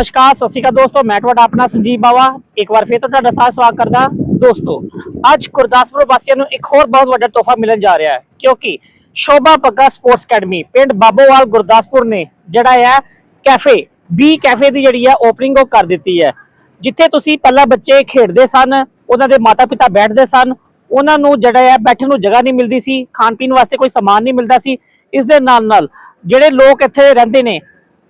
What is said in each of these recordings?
ਨਮਸਕਾਰ, ਸਤਿ ਸ਼੍ਰੀ ਅਕਾਲ ਦੋਸਤੋ, ਮੈਂ ਤੁਹਾਡਾ ਆਪਣਾ ਸੰਜੀਵ ਬਾਵਾ। ਇੱਕ ਵਾਰ ਫਿਰ ਤੁਹਾਡਾ ਸਾਥ ਸਵਾਗਤ ਕਰਦਾ। ਦੋਸਤੋ, ਅੱਜ ਗੁਰਦਾਸਪੁਰ ਵਾਸੀਆਂ ਨੂੰ ਇੱਕ ਹੋਰ ਬਹੁਤ ਵੱਡਾ ਤੋਹਫਾ ਮਿਲਣ ਜਾ ਰਿਹਾ ਹੈ, ਕਿਉਂਕਿ ਸ਼ੋਭਾ ਬੱਗਾ ਸਪੋਰਟਸ ਅਕੈਡਮੀ, ਪਿੰਡ ਬਾਬੋਵਾਲ, ਗੁਰਦਾਸਪੁਰ ਨੇ ਜਿਹੜਾ ਹੈ, ਕੈਫੇ ਬੀ ਕੈਫੇ ਦੀ ਜਿਹੜੀ ਹੈ ਓਪਨਿੰਗ ਉਹ ਕਰ ਦਿੱਤੀ ਹੈ। ਜਿੱਥੇ ਤੁਸੀਂ ਪਹਿਲਾਂ ਬੱਚੇ ਖੇਡਦੇ ਸਨ, ਉਹਨਾਂ ਦੇ ਮਾਤਾ-ਪਿਤਾ ਬੈਠਦੇ ਸਨ, ਉਹਨਾਂ ਨੂੰ ਜਿਹੜਾ ਹੈ, ਬੈਠਣ ਨੂੰ ਜਗ੍ਹਾ ਨਹੀਂ ਮਿਲਦੀ ਸੀ ਖਾਣ ਪੀਣ ਵਾਸਤੇ ਕੋਈ ਸਮਾਨ ਨਹੀਂ ਮਿਲਦਾ ਸੀ। ਇਸ ਦੇ ਨਾਲ ਨਾਲ ਜਿਹੜੇ ਲੋਕ ਇੱਥੇ ਰਹਿੰਦੇ ਨੇ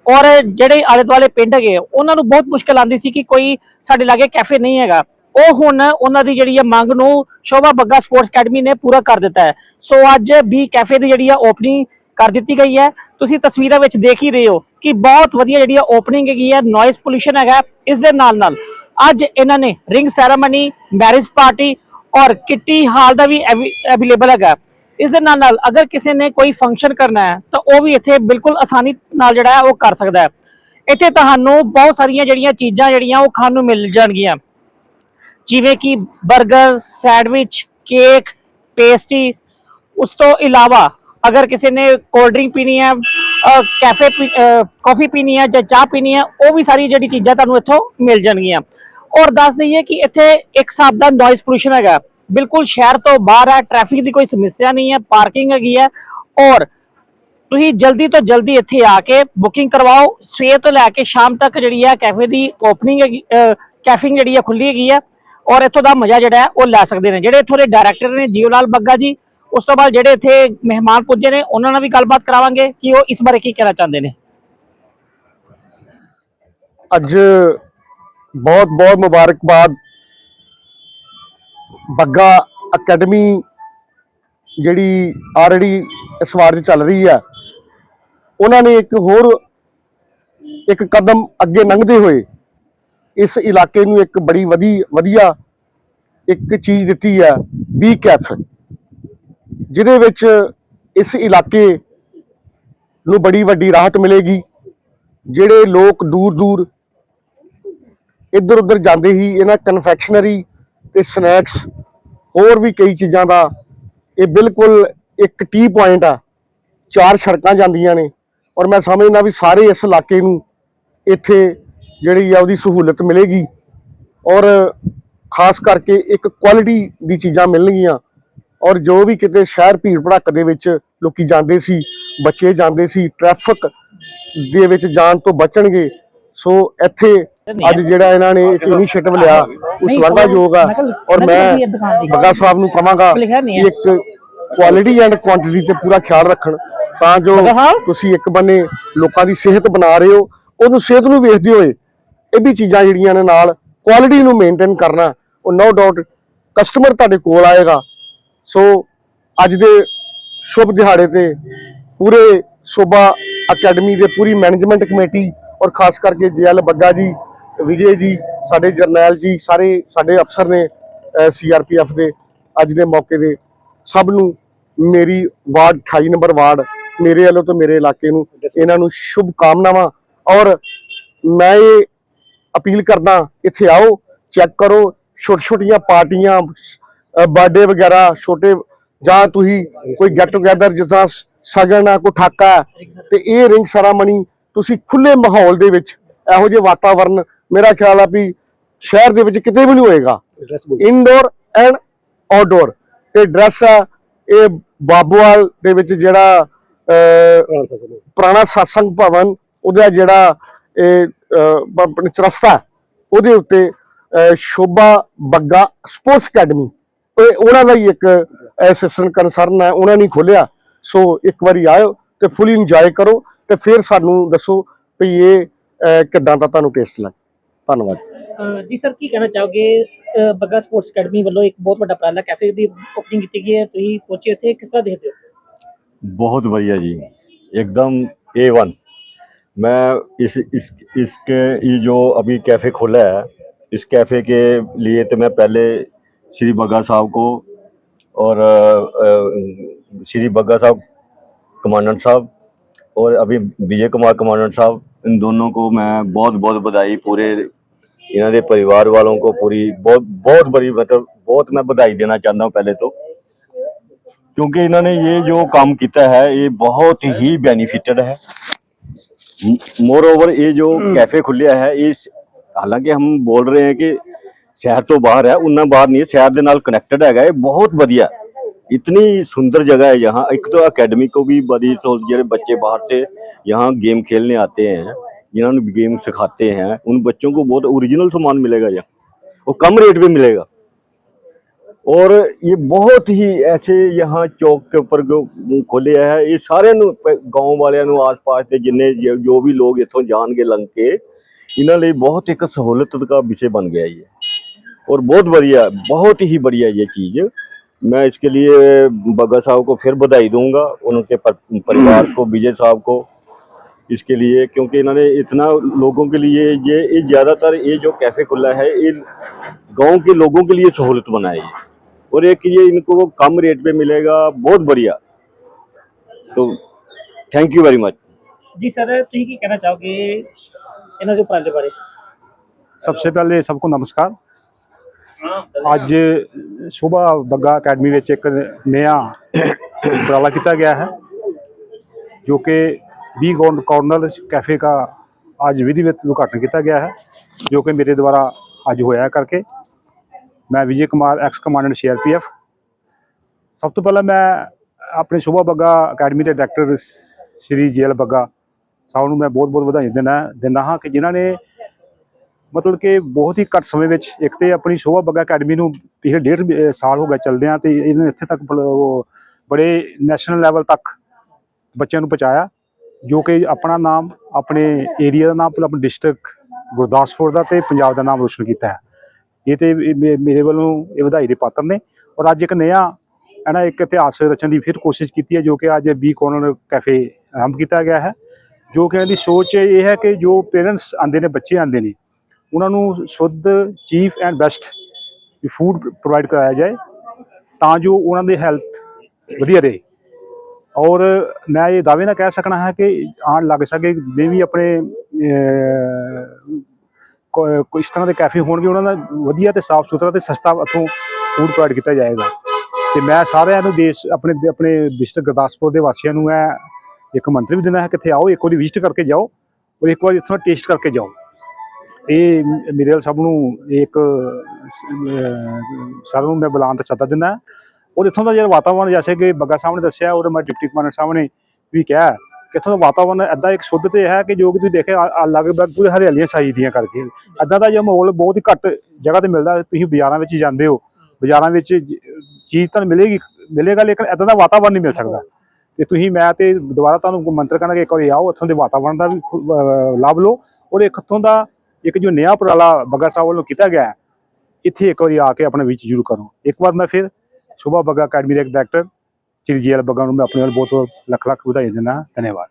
ਔਰ ਜਿਹੜੇ ਆਲੇ ਦੁਆਲੇ ਪਿੰਡ ਹੈਗੇ ਆ, ਉਹਨਾਂ ਨੂੰ ਬਹੁਤ ਮੁਸ਼ਕਲ ਆਉਂਦੀ ਸੀ ਕਿ ਕੋਈ ਸਾਡੇ ਲਾਗੇ ਕੈਫੇ ਨਹੀਂ ਹੈਗਾ। ਉਹ ਹੁਣ ਉਹਨਾਂ ਦੀ ਜਿਹੜੀ ਹੈ ਮੰਗ ਨੂੰ ਸ਼ੋਭਾ ਬੱਗਾ ਸਪੋਰਟਸ ਅਕੈਡਮੀ ਨੇ ਪੂਰਾ ਕਰ ਦਿੱਤਾ ਹੈ। ਸੋ ਅੱਜ ਵੀ ਕੈਫੇ ਦੀ ਜਿਹੜੀ ਹੈ ਓਪਨਿੰਗ ਕਰ ਦਿੱਤੀ ਗਈ ਹੈ। ਤੁਸੀਂ ਤਸਵੀਰਾਂ ਵਿੱਚ ਦੇਖ ਹੀ ਰਹੇ ਹੋ ਕਿ ਬਹੁਤ ਵਧੀਆ ਜਿਹੜੀ ਹੈ ਓਪਨਿੰਗ ਹੈਗੀ ਹੈ ਨੋਇਸ ਪੋਲੂਸ਼ਨ ਹੈਗਾ ਇਸ ਦੇ ਨਾਲ ਨਾਲ। ਅੱਜ ਇਹਨਾਂ ਨੇ ਰਿੰਗ ਸੈਰਾਮਨੀ ਮੈਰਿਜ ਪਾਰਟੀ ਔਰ ਕਿੱਟੀ ਹਾਲ ਦਾ ਵੀ ਅਵੇਲੇਬਲ ਹੈਗਾ ਇਸ ਦੇ ਨਾਲ ਨਾਲ ਅਗਰ ਕਿਸੇ ਨੇ ਕੋਈ ਫੰਕਸ਼ਨ ਕਰਨਾ ਹੈ ਤਾਂ ਉਹ ਵੀ ਇੱਥੇ ਬਿਲਕੁਲ ਆਸਾਨੀ ਨਾਲ ਜਿਹੜਾ ਹੈ ਉਹ ਕਰ ਸਕਦਾ ਹੈ। ਇੱਥੇ ਤੁਹਾਨੂੰ ਬਹੁਤ ਸਾਰੀਆਂ ਜਿਹੜੀਆਂ ਚੀਜ਼ਾਂ ਜਿਹੜੀਆਂ ਉਹ ਖਾਣ ਨੂੰ ਮਿਲ ਜਾਣਗੀਆਂ। ਜਿਵੇਂ ਕਿ 버ਗਰ ਸੈਂਡਵਿਚ ਕੇਕ ਪੇਸਟੀ ਉਸ ਤੋਂ ਇਲਾਵਾ ਅਗਰ ਕਿਸੇ ਨੇ ਕੋਲਡ ਡਰਿੰਕ ਪੀਣੀ ਹੈ ਅ, ਕੈਫੇ ਕਾਫੀ ਪੀਣੀ ਹੈ ਜਾਂ ਚਾਹ ਪੀਣੀ ਹੈ ਉਹ ਵੀ ਸਾਰੀ ਜਿਹੜੀ ਚੀਜ਼ਾਂ ਤੁਹਾਨੂੰ ਇੱਥੋਂ ਮਿਲ ਜਾਣਗੀਆਂ। ਔਰ ਦੱਸ ਦਈਏ ਕਿ ਇੱਥੇ ਇੱਕ ਹਿਸਾਬ ਦਾ ਨੋਇਜ਼ ਪੋਲੂਸ਼ਨ ਹੈਗਾ। ਬਿਲਕੁਲ ਸ਼ਹਿਰ ਤੋਂ ਬਾਹਰ ਹੈ ਟ੍ਰੈਫਿਕ ਦੀ ਕੋਈ ਸਮੱਸਿਆ ਨਹੀਂ ਹੈ ਪਾਰਕਿੰਗ ਹੈਗੀ ਹੈ ਔਰ ਤੁਸੀਂ ਜਲਦੀ ਤੋਂ ਜਲਦੀ ਇੱਥੇ ਆ ਕੇ ਬੁਕਿੰਗ ਕਰਵਾਓ, ਸਵੇਰ ਤੋਂ ਲੈ ਕੇ ਸ਼ਾਮ ਤੱਕ ਜਿਹੜੀ ਹੈ ਕੈਫੇ ਦੀ ਓਪਨਿੰਗ ਹੈਗੀ ਕੈਫਿੰਗ ਜਿਹੜੀ ਹੈ ਖੁੱਲੀ ਹੈਗੀ ਹੈ ਔਰ ਇੱਥੋਂ ਦਾ ਮਜ਼ਾ ਜਿਹੜਾ ਉਹ ਲੈ ਸਕਦੇ ਨੇ, ਜਿਹੜੇ ਇੱਥੋਂ ਦੇ ਡਾਇਰੈਕਟਰ ਨੇ ਜੀਓ ਲਾਲ ਬੱਗਾ ਜੀ, ਉਸ ਤੋਂ ਬਾਅਦ ਜਿਹੜੇ ਇੱਥੇ ਮਹਿਮਾਨ ਪੁੱਜੇ ਨੇ, ਉਹਨਾਂ ਨਾਲ ਵੀ ਗੱਲਬਾਤ ਕਰਾਵਾਂਗੇ ਕਿ ਉਹ ਇਸ ਬਾਰੇ ਕੀ ਕਹਿਣਾ ਚਾਹੁੰਦੇ ਨੇ। ਅੱਜ ਬਹੁਤ ਬਹੁਤ ਮੁਬਾਰਕਬਾਦ ਬੱਗਾ ਅਕੈਡਮੀ ਜਿਹੜੀ ਆਲਰੇਡੀ ਇਸ ਵਾਰ ਚੱਲ ਰਹੀ ਹੈ, ਉਹਨਾਂ ਨੇ ਇੱਕ ਹੋਰ ਇੱਕ ਕਦਮ ਅੱਗੇ ਲੰਘਦੇ ਹੋਏ ਇਸ ਇਲਾਕੇ ਨੂੰ ਇੱਕ ਬੜੀ ਵਧੀ, ਵਧੀਆ ਇੱਕ ਚੀਜ਼ ਦਿੱਤੀ ਹੈ ਬੀ ਕੈਫ ਜਿਹਦੇ ਵਿੱਚ ਇਸ ਇਲਾਕੇ ਨੂੰ ਬੜੀ ਵੱਡੀ ਰਾਹਤ ਮਿਲੇਗੀ, ਜਿਹੜੇ ਲੋਕ ਦੂਰ ਦੂਰ ਇੱਧਰ ਉੱਧਰ ਜਾਂਦੇ ਹੀ ਇਹਨਾਂ ਕਨਫੈਕਸ਼ਨਰੀ ਤੇ ਸਨੈਕਸ ਹੋਰ ਵੀ ਕਈ ਚੀਜ਼ਾਂ ਦਾ, ਇਹ ਬਿਲਕੁਲ ਇੱਕ ਟੀ ਪੁਆਇੰਟ ਆ। ਚਾਰ ਸੜਕਾਂ ਜਾਂਦੀਆਂ ਨੇ। ਔਰ ਮੈਂ ਸਮਝਦਾ ਵੀ ਸਾਰੇ ਇਸ ਇਲਾਕੇ ਨੂੰ ਇੱਥੇ ਜਿਹੜੀ ਆ ਉਹਦੀ ਸਹੂਲਤ ਮਿਲੇਗੀ। ਔਰ ਖਾਸ ਕਰਕੇ ਇੱਕ ਕੁਆਲਿਟੀ ਦੀ ਚੀਜ਼ਾਂ ਮਿਲਣਗੀਆਂ। ਔਰ ਜੋ ਵੀ ਕਿਤੇ ਸ਼ਹਿਰ ਭੀੜ ਭੜੱਕ ਦੇ ਵਿੱਚ ਲੋਕੀ ਜਾਂਦੇ ਸੀ, ਬੱਚੇ ਜਾਂਦੇ ਸੀ ਟ੍ਰੈਫਿਕ ਦੇ ਵਿੱਚ ਜਾਣ ਤੋਂ ਬਚਣਗੇ ਸੋ ਇੱਥੇ ਅੱਜ ਜਿਹੜਾ ਇਹਨਾਂ ਨੇ ਇੱਕ ਇਨੀਸ਼ੀਏਟਿਵ ਲਿਆ ਉਹ ਸ਼ਲਾਘਾਯੋਗ ਆ। ਔਰ ਮੈਂ ਬੱਗਾ ਸਾਹਿਬ ਨੂੰ ਕਹਾਂਗਾ ਕਿ ਇੱਕ ਕੁਆਲਿਟੀ ਐਂਡ ਕੁਆਂਟੀਟੀ ਤੇ ਪੂਰਾ ਖਿਆਲ ਰੱਖਣ ਤਾਂ ਜੋ? ਤੁਸੀਂ ਇੱਕ ਬੰਨੇ ਲੋਕਾਂ ਦੀ ਸਿਹਤ ਬਣਾ ਰਹੇ ਹੋ ਉਹਨੂੰ ਸਿਹਤ ਨੂੰ ਵੇਖਦੇ ਹੋਏ ਇਹ ਵੀ ਚੀਜ਼ਾਂ ਜਿਹੜੀਆਂ ਨੇ ਨਾਲ ਕੁਆਲਿਟੀ ਨੂੰ ਮੇਨਟੇਨ ਕਰਨਾ ਉਹ ਨੋ ਡਾਊਟ ਕਸਟਮਰ ਤੁਹਾਡੇ ਕੋਲ ਆਏਗਾ। ਸੋ ਅੱਜ ਦੇ ਸ਼ੁਭ ਦਿਹਾੜੇ ਤੇ ਪੂਰੇ ਸੋਭਾ ਅਕੈਡਮੀ ਦੇ ਪੂਰੀ ਮੈਨੇਜਮੈਂਟ ਕਮੇਟੀ ਔਰ ਖਾਸ ਕਰਕੇ ਜੇਐਲ ਬੱਗਾ ਜੀ ਵਿਜੇ ਜੀ ਸਾਡੇ ਜਰਨੈਲ ਜੀ ਸਾਰੇ ਸਾਡੇ ਅਫਸਰ ਨੇ ਸੀਆਰਪੀਐਫ ਦੇ ਅੱਜ ਦੇ ਮੌਕੇ ਦੇ ਸਭ ਨੂੰ ਮੇਰੀ ਵਾਰਡ 28 ਨੰਬਰ ਵਾਰਡ ਮੇਰੇ ਵੱਲੋਂ ਤੇ ਮੇਰੇ ਇਲਾਕੇ ਨੂੰ ਇਹਨਾਂ ਨੂੰ ਸ਼ੁਭ ਕਾਮਨਾਵਾਂ ਔਰ ਮੈਂ ਇਹ ਅਪੀਲ ਕਰਦਾ ਇੱਥੇ ਆਓ ਚੈੱਕ ਕਰੋ ਛੋਟੀ ਛੋਟੀਆਂ ਪਾਰਟੀਆਂ ਬਰਥਡੇ ਵਗੈਰਾ ਛੋਟੇ ਜਾਂ ਤੁਸੀਂ ਕੋਈ ਗੈਟ ਟੂਗੇਦਰ ਜਿੱਦਾਂ ਸਗਨ ਆ ਕੋਈ ਠਾਕਾ ਹੈ, ਤੇ ਇਹ ਰਿੰਗ ਸੈਰਾਮਨੀ ਤੁਸੀਂ ਖੁੱਲੇ ਮਾਹੌਲ ਦੇ ਵਿੱਚ ਇਹੋ ਜਿਹੇ ਵਾਤਾਵਰਨ ਮੇਰਾ ਖਿਆਲ ਆ ਵੀ ਸ਼ਹਿਰ ਦੇ ਵਿੱਚ ਕਿਤੇ ਵੀ ਨਹੀਂ ਹੋਏਗਾ। ਇਨਡੋਰ ਐਂਡ ਆਊਟਡੋਰ ਤੇ ਡਰੈਸ ਆ ਇਹ ਬਾਬੂਵਾਲ ਦੇ ਵਿੱਚ ਜਿਹੜਾ ਪੁਰਾਣਾ satsang ਭਵਨ ਉਹਦਾ ਜਿਹੜਾ ਇਹ ਆਪਣੇ ਚਰਸਤਾ ਉਹਦੇ ਉੱਤੇ ਸ਼ੋਭਾ ਬੱਗਾ ਸਪੋਰਟਸ ਅਕੈਡਮੀ। ਇਹ ਉਹਨਾਂ ਦਾ ਹੀ ਇੱਕ ਐਸੋਸੀਏਸ਼ਨ ਕੰਸਰਨ ਹੈ ਉਹਨਾਂ ਨੇ ਖੋਲਿਆ ਸੋ ਇੱਕ ਵਾਰੀ ਆਇਓ ਤੇ ਫੁੱਲੀ ਇੰਜੋਏ ਕਰੋ ਤੇ ਫਿਰ ਸਾਨੂੰ ਦੱਸੋ ਵੀ ਇਹ ਅਹ, ਕਿੱਦਾਂ ਦਾ ਤੁਹਾਨੂੰ ਟੇਸਟ ਲੱਗ ਧੰਨਵਾਦ ਅ, ਜੀ ਸਰ ਕੀ ਕਹਿਣਾ ਚਾਹੋਗੇ ਅ, ਬੱਗਾ ਸਪੋਰਟਸ ਅਕੈਡਮੀ ਵੱਲੋਂ ਇੱਕ ਬਹੁਤ ਵੱਡਾ ਉਪਰਾਲਾ ਕੈਫੇ ਦੀ ਓਪਨਿੰਗ ਕੀਤੀ ਗਈ ਹੈ ਤੁਸੀਂ ਪਹੁੰਚੇ ਉੱਥੇ ਕਿਸ ਤਰ੍ਹਾਂ ਦੇਖਦੇ ਹੋ बहुत बढ़िया जी एकदम ए वन मैं इस इस इसके ये जो अभी कैफ़े खोला है इस कैफ़े के लिए तो मैं पहले श्री बग्गा साहब को और अ, अ, श्री बग्गा साहब कमांडेंट साहब और अभी विजय कुमार कमांडेंट साहब इन दोनों को मैं बहुत बहुत बधाई पूरे इन्होंने परिवार वालों को पूरी बहुत बहुत बड़ी मतलब बहुत मैं बधाई देना चाहता हूँ पहले तो। क्योंकि इन्होंने ये जो काम किया है ये बहुत ही बेनिफिटेड है। मोर ओवर ये जो हम्म। कैफ़े खुलिया है ये हालाँकि हम बोल रहे हैं कि शहर तो बाहर है उन्ना बाहर नहीं है शहर के नाल कनेक्टेड है ये बहुत बढ़िया। इतनी सुंदर जगह है यहाँ एक तो एकेडमी को भी बड़ी सहूलत ਜਿਹੜੇ ਬੱਚੇ बाहर से यहाँ गेम खेलने आते हैं जिन्होंने गेम सिखाते हैं उन बच्चों को बहुत ओरिजिनल सामान मिलेगा यहाँ वो कम रेट पे मिलेगा और ये बहुत ਹੀ ऐसे यहाँ ਚੌਕ के ऊपर जो ਖੋਲੇ ਹੈ ਇਹ ਸਾਰਿਆਂ ਨੂੰ ਗਾਉਂ ਵਾਲਿਆਂ ਨੂੰ ਆਸ-ਪਾਸ ਦੇ ਜਿੰਨੇ ਜੋ- ਜੋ ਵੀ ਲੋਕ ਇੱਥੋਂ ਜਾਣਗੇ ਲੰਘ ਕੇ ਇਹਨਾਂ ਲਈ ਬਹੁਤ ਇੱਕ सहूलत का विषय बन गया ये और बहुत बढ़िया बहुत ही बढ़िया ये चीज़ मैं इसके लिए बग्गा साहब को फिर बधाई दूँगा उनके परिवार को विजय साहब को इसके लिए क्योंकि इन्होंने इतना लोगों के लिए ये ज़्यादातर ये जो कैफ़े खुला है ये गाँव के लोगों के लिए सहूलत बनाई है। और एक ये इनको कम रेट पे मिलेगा बहुत बढ़िया। तो थैंक यू वेरी मच जी सर तो तुम कहना चाहोगे इन्होंने सबसे पहले सबको नमस्कार। ਅੱਜ ਸ਼ੋਭਾ ਬੱਗਾ ਅਕੈਡਮੀ ਵਿੱਚ ਇੱਕ ਨਿਆ ਉਪਰਾਲਾ ਕੀਤਾ ਗਿਆ ਹੈ, ਜੋ ਕਿ 20 ਗੌਨ ਕਾਰਨਰ ਕੈਫੇ ਦਾ ਅੱਜ ਵਿਧੀਵਤ ਉਦਘਾਟਨ ਕੀਤਾ ਗਿਆ ਹੈ, ਜੋ ਕਿ ਮੇਰੇ ਦੁਆਰਾ ਅੱਜ ਹੋਇਆ ਹੈ ਕਰਕੇ ਮੈਂ Vijay Kumar, ex commandant CRPF. ਸਭ ਤੋਂ ਪਹਿਲਾਂ ਮੈਂ ਆਪਣੇ ਸ਼ੋਭਾ ਬੱਗਾ ਅਕੈਡਮੀ ਦੇ ਡਾਇਰੈਕਟਰ ਸ਼੍ਰੀ ਜੇਲ ਬੱਗਾ ਸਾਹਿਬ ਨੂੰ ਮੈਂ ਬਹੁਤ ਬਹੁਤ ਵਧਾਈ ਦਿੰਦਾ ਦਿੰਦਾ ਹਾਂ ਕਿ ਜਿਨ੍ਹਾਂ ਨੇ ਮਤਲਬ ਕਿ ਬਹੁਤ ਹੀ ਘੱਟ ਸਮੇਂ ਵਿੱਚ ਇੱਕ ਤੇ ਆਪਣੀ ਸ਼ੋਭਾ ਬੱਗਾ ਅਕੈਡਮੀ ਨੂੰ ਪਿਛਲੇ ਡੇਢ ਸਾਲ ਹੋ ਗਿਆ ਚੱਲਦਿਆਂ ਤੇ ਇਹਨੇ ਇੱਥੇ ਤੱਕ ਬਲ- ਉਹ ਬੜੇ ਨੈਸ਼ਨਲ ਲੈਵਲ ਤੱਕ ਬੱਚਿਆਂ ਨੂੰ ਪਹੁੰਚਾਇਆ, ਜੋ ਕਿ ਆਪਣਾ ਨਾਮ, ਆਪਣੇ ਏਰੀਆ ਦਾ ਨਾਮ, ਆਪਣੇ ਡਿਸਟ੍ਰਿਕਟ ਗੁਰਦਾਸਪੁਰ ਦਾ ਤੇ ਪੰਜਾਬ ਦਾ ਨਾਮ ਰੋਸ਼ਨ ਕੀਤਾ ਹੈ। ਇਹ ਤੇ ਮੇ- ਮੇਰੇ ਵੱਲੋਂ ਇਹ ਵਧਾਈ ਦੇ ਪਾਤਰ ਨੇ ਔਰ ਅੱਜ ਇੱਕ ਨया ਹੈ ਨਾ ਇੱਕ ਇਤਿਹਾਸ ਰਚਣ ਦੀ ਫਿਰ ਕੋਸ਼ਿਸ਼ ਕੀਤੀ ਹੈ, ਜੋ ਕਿ ਅੱਜ ਬੀ ਕੋਰਨਰ ਕੈਫੇ ਆਰੰਭ ਕੀਤਾ ਗਿਆ ਹੈ, ਜੋ ਕਿ ਇਹਨਾਂ ਦੀ ਸੋਚ ਇਹ ਹੈ ਕਿ ਜੋ ਪੇਰੈਂਟਸ ਆਉਂਦੇ ਨੇ, ਬੱਚੇ ਆਉਂਦੇ ਨੇ ਉਹਨਾਂ ਨੂੰ ਸ਼ੁੱਧ, chief and best food provide ਕਰਾਇਆ ਜਾਏ ਤਾਂ ਜੋ ਉਹਨਾਂ ਦੀ ਹੈਲਥ ਵਧੀਆ ਰਹੇ। ਔਰ ਮੈਂ ਇਹ ਦਾਅਵੇ ਨਾਲ ਕਹਿ ਸਕਣਾ ਹੈ ਕਿ ਆਉਣ ਲੱਗ ਸਕੇ, ਜਿੰਨੇ ਵੀ ਆਪਣੇ ਕੋਈ ਇਸ ਤਰ੍ਹਾਂ ਦੇ ਕੈਫੇ ਹੋਣਗੇ, ਉਹਨਾਂ ਦਾ ਵਧੀਆ ਤੇ ਸਾਫ਼ ਸੁਥਰਾ ਤੇ ਸਸਤਾ ਉੱਥੋਂ ਫੂਡ ਪ੍ਰੋਵਾਈਡ ਕੀਤਾ ਜਾਏਗਾ। ਤੇ ਮੈਂ ਸਾਰਿਆਂ ਨੂੰ ਦੇਸ਼, ਆਪਣੇ ਆਪਣੇ ਡਿਸਟ੍ਰਿਕਟ ਗੁਰਦਾਸਪੁਰ ਦੇ ਵਾਸੀਆਂ ਨੂੰ ਇਹ ਇੱਕ ਮੰਤਰੀ ਵੀ ਦੇਣਾ ਹੈ ਕਿ ਇੱਥੇ ਆਓ, ਇੱਕ ਵਾਰੀ ਵਿਜ਼ਿਟ ਕਰਕੇ ਜਾਓ, ਔਰ ਇੱਕ ਵਾਰੀ ਇੱਥੋਂ ਟੇਸਟ ਕਰਕੇ ਜਾਓ। ਇਹ ਮ- ਮੇਰੇ ਵੱਲ ਸਭ ਨੂੰ ਇੱਕ ਸਾਰਿਆਂ ਨੂੰ ਮੈਂ ਬੁਲਾਉਣ ਦਾ ਸੱਦਾ ਦਿੰਦਾ। ਔਰ ਇੱਥੋਂ ਦਾ ਜਿਹੜਾ ਵਾਤਾਵਰਣ ਜੈਸੇ ਕਿ ਬੱਗਾ ਸਾਹਿਬ ਨੇ ਦੱਸਿਆ ਔਰ ਮੈਂ ਡਿਪਟੀ ਕਮਾਂਡਰ ਸਾਹਿਬ ਨੇ ਵੀ ਕਿਹਾ ਕਿ ਇੱਥੋਂ ਦਾ ਵਾਤਾਵਰਣ ਐਦਾਂ ਇੱਕ ਸ਼ੁੱਧ ਤੇ ਹੈ ਕਿ ਜੋ ਕਿ ਤੁਸੀਂ ਦੇਖਿਆ ਅਲੱਗ ਆ ਪੂਰੇ ਹਰਿਆਲੀਆਂ ਛਾਈ ਦੀਆਂ ਕਰਕੇ। ਐਦਾਂ ਦਾ ਜੇ ਮਾਹੌਲ ਬਹੁਤ ਹੀ ਘੱਟ ਜਗ੍ਹਾ ਤੇ ਮਿਲਦਾ, ਤੁਸੀਂ ਬਾਜ਼ਾਰਾਂ ਵਿੱਚ ਜਾਂਦੇ ਹੋ। ਬਾਜ਼ਾਰਾਂ ਵਿੱਚ ਚੀਜ਼ ਤਾਂ ਮਿਲੇਗੀ, ਮਿਲੇਗਾ, ਲੇਕਿਨ ਐਦਾਂ ਦਾ ਵਾਤਾਵਰਣ ਨਹੀਂ ਮਿਲ ਸਕਦਾ। ਤੇ ਤੁਸੀਂ, ਮੈਂ ਤੇ ਦੁਬਾਰਾ ਤੁਹਾਨੂੰ ਮੰਤਰ ਕਰਨਾ ਕਿ ਇੱਕ ਵਾਰੀ ਆਓ, ਇੱਥੋਂ ਦੇ ਵਾਤਾਵਰਣ ਦਾ ਵੀ ਲਾਭ ਲਓ। ਔਰ ਇੱਕ ਇੱਥੋਂ ਦਾ ਇੱਕ ਜੋ ਨया ਉਪਰਾਲਾ ਬੱਗਾ ਸਾਹਿਬ ਵੱਲੋਂ ਕੀਤਾ ਗਿਆ ਇੱਥੇ ਇੱਕ ਵਾਰੀ ਆ ਕੇ ਆਪਣੇ ਵਿੱਚ ਜ਼ਰੂਰ ਕਰੋ। ਇੱਕ ਵਾਰ ਮੈਂ ਫਿਰ ਸ਼ੋਭਾ ਬੱਗਾ ਅਕੈਡਮੀ ਦੇ ਇੱਕ ਡਾਇਰੈਕਟਰ ਸ਼੍ਰੀ ਜੀ ਐਲ ਬੱਗਾ ਨੂੰ ਮੈਂ ਆਪਣੇ ਵੱਲ ਬਹੁਤ ਲੱਖ ਲੱਖ ਵਧਾਈ ਦਿੰਦਾ। ਹਾਂ ਧੰਨਵਾਦ।